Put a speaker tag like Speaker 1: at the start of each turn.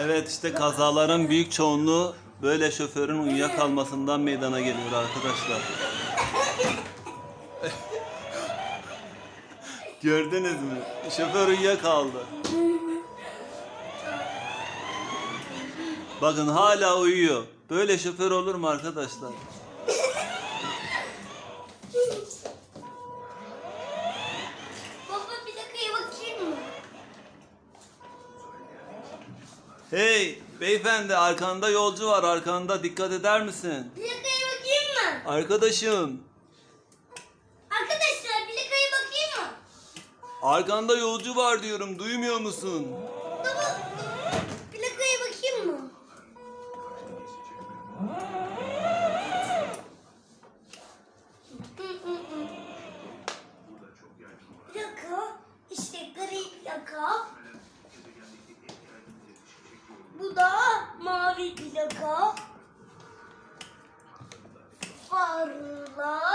Speaker 1: Evet işte kazaların büyük çoğunluğu böyle şoförün uyuyakalmasından meydana geliyor arkadaşlar. Gördünüz mü? Şoför uyuyakaldı. Bakın hala uyuyor. Böyle şoför olur mu arkadaşlar? Hey beyefendi arkanda yolcu var arkanda dikkat eder misin?
Speaker 2: Plakaya bakayım mı?
Speaker 1: Arkadaşım
Speaker 2: Arkadaşlar plakaya bakayım mı?
Speaker 1: arkanda yolcu var diyorum duymuyor musun?
Speaker 2: Baba bir dakika. Varlar.